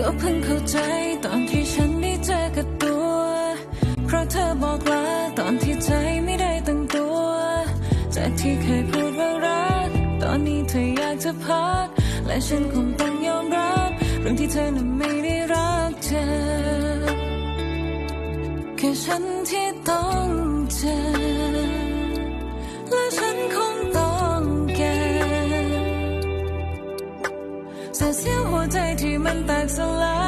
ก็เพิ่งเข้าใจตอนที่ฉันได้เจอกับตัว เพราะเธอบอกลาตอนที่ใจไม่ได้ตั้งตัว จากที่เคยพูดว่ารัก ตอนนี้เธออยากจะพัก และฉันคงต้องยอมรับเรื่องที่เธอนั้นไม่ได้รักเธอแค่ฉันที่ต้องเจอ เสียเสียวหั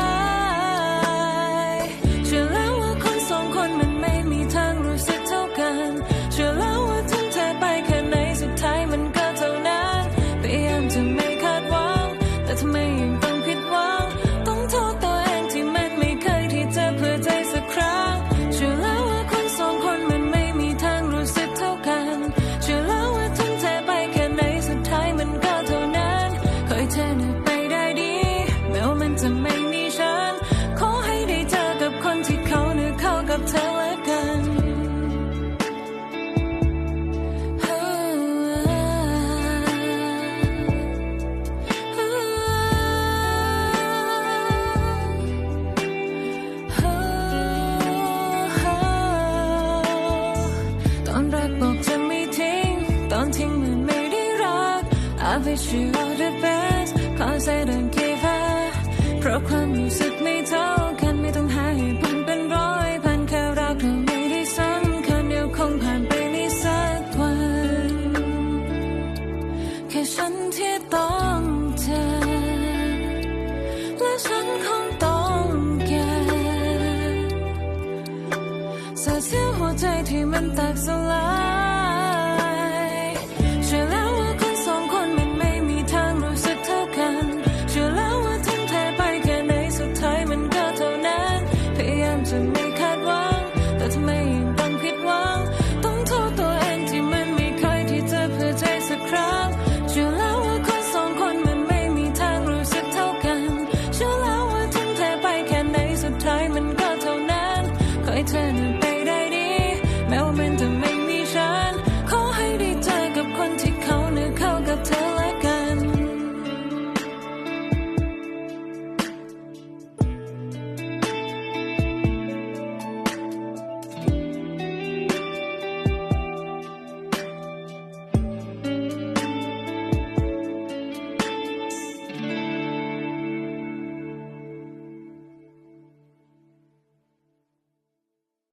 I wish you all the best cause I don't give up เพราะความรู้สึกไม่เท่ากันไม่ต้องหาเหตุผลเป็นร้อยพันแค่รักเราไม่ได้สำคัญเดียวคงผ่านไปในสักวัน แค่ฉันที่ต้องเจอและฉันคงต้องแก่สียเสียวหัวใจที่มันแตกสลาย turn around.